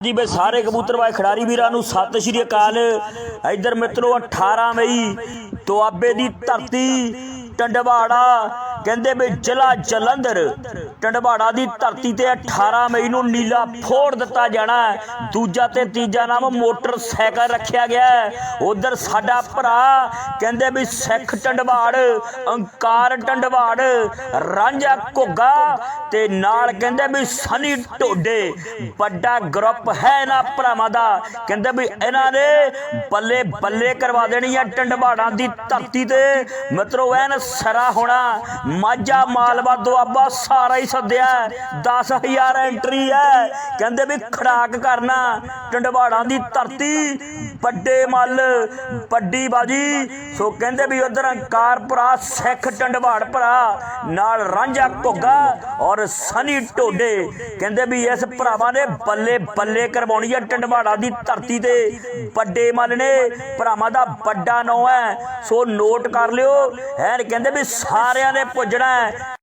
ਜੀ ਬੇ ਸਾਰੇ ਕਬੂਤਰਬਾਜ਼ ਖਿਡਾਰੀ ਵੀਰਾਂ ਨੂੰ ਸਤਿ ਸ਼੍ਰੀ ਅਕਾਲ। ਇੱਧਰ ਮਿੱਤਰੋ 18 ਮਈ, ਦੁਆਬੇ ਦੀ ਧਰਤੀ, ਟੰਡਵਾੜਾ ਕਹਿੰਦੇ ਵੀ ਜ਼ਿਲ੍ਹਾ ਜਲੰਧਰ, ਟੰਡਵਾੜਾ ਦੀ ਧਰਤੀ ਤੇ 18 ਮਈ ਨੂੰ ਨੀਲਾ ਫੋੜ ਦਿੱਤਾ ਜਾਣਾ ਦੂਜਾ ਤੇ ਤੀਜਾ ਨਾਮ ਮੋਟਰਸਾਈਕਲ ਰੱਖਿਆ ਗਿਆ ਉਧਰ ਸਾਡਾ ਭਰਾ ਕਹਿੰਦੇ ਵੀ ਸਿੱਖ ਟੰਡਵਾੜ, ਅੰਕਾਰ ਟੰਡਵਾੜ, ਰਾਂਝਾ ਘੁੱਗਾ ਤੇ ਨਾਲ ਕਹਿੰਦੇ ਵੀ ਸਨੀ ਢੋਡੇ, ਵੱਡਾ ਗਰੁੱਪ ਹੈ ਇਹਨਾਂ ਭਰਾਵਾਂ ਦਾ। ਕਹਿੰਦੇ ਵੀ ਇਹਨਾਂ ਨੇ ਬੱਲੇ ਬੱਲੇ ਕਰਵਾ ਦੇਣੀ ਆ ਟੰਡਵਾੜਾਂ ਦੀ ਧਰਤੀ ਤੇ। ਮਿੱਤਰੋ, ਐਨ ਸਰਾ ਹੋਣਾ ਮਾਝਾ ਮਾਲਵਾ ਦੁਆਬਾ ਸਾਰਾ ਹੀ ਸੱਦਿਆ। 10000 ਐਂਟਰੀ ਹੈ। ਕਹਿੰਦੇ ਵੀ ਖੜਾਕ ਕਰਨਾ। ਟੰਡਵਾੜਾਂ ਦੀ ਧਰਤੀ, ਵੱਡੇ ਮੱਲ, ਵੱਡੀ ਬਾਜੀ। ਸੋ ਕਹਿੰਦੇ ਵੀ ਉਧਰ ਅੰਕਾਰ ਭਰਾ, ਸਿੱਖ ਟੰਡਵਾੜ ਭਰਾ, ਨਾਲ ਰਾਂਝਾ ਘੁੱਗਾ ਔਰ ਸਨੀ ਢੋਡੇ। ਕਹਿੰਦੇ ਵੀ ਇਸ ਭਰਾਵਾਂ ਨੇ ਬੱਲੇ ਬੱਲੇ ਕਰਵਾਉਣੀ ਹੈ ਟੰਡਵਾੜਾ ਦੀ ਧਰਤੀ ਤੇ। ਵੱਡੇ ਮੱਲ ਨੇ, ਭਰਾਵਾਂ ਦਾ ਵੱਡਾ ਨਾਂ ਹੈ। ਸੋ ਨੋਟ ਕਰ ਲਿਓ। ਐਨ ਕਹਿੰਦੇ ਵੀ ਸਾਰਿਆਂ ਨੇ ਪੁੱਜਣਾ ਹੈ।